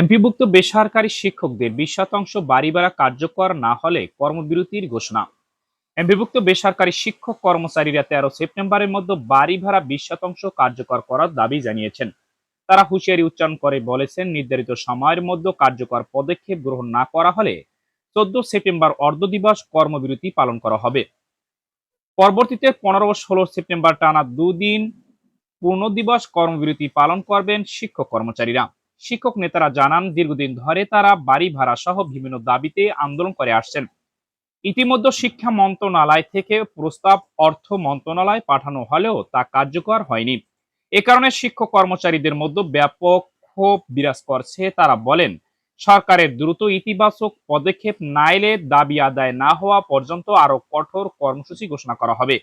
এমপিভুক্ত বেসরকারি শিক্ষকদের বিশ শতাংশ বাড়ি ভাড়া কার্যকর না হলে কর্মবিরতির ঘোষণা। এমপিভুক্ত বেসরকারি শিক্ষক কর্মচারীরা তেরো সেপ্টেম্বরের মধ্যে বাড়ি ভাড়া বিশ শতাংশ কার্যকর করার দাবি জানিয়েছেন। তারা হুঁশিয়ারি উচ্চারণ করে বলেছেন, নির্ধারিত সময়ের মধ্যে কার্যকর পদক্ষেপ গ্রহণ না করা হলে চোদ্দ সেপ্টেম্বর অর্ধ দিবস কর্মবিরতি পালন করা হবে। পরবর্তীতে পনেরো ষোলো সেপ্টেম্বর টানা দুদিন পূর্ণ দিবস কর্মবিরতি পালন করবেন শিক্ষক কর্মচারীরা। শিক্ষক নেতারা জানান, দীর্ঘদিন ধরে তারা বাড়ি ভাড়া সহ বিভিন্ন দাবিতে আন্দোলন করে আসছেন। ইতিমধ্যে শিক্ষা মন্ত্রণালয় থেকে প্রস্তাব অর্থ মন্ত্রণালয় পাঠানো হলেও তা কার্যকর হয়নি। এ কারণে শিক্ষক কর্মচারীদের মধ্যে ব্যাপক ক্ষোভ বিরাজ করছে। তারা বলেন, সরকারের দ্রুত ইতিবাচক পদক্ষেপ না এলে দাবি আদায় না হওয়া পর্যন্ত আরও কঠোর কর্মসূচি ঘোষণা করা হবে।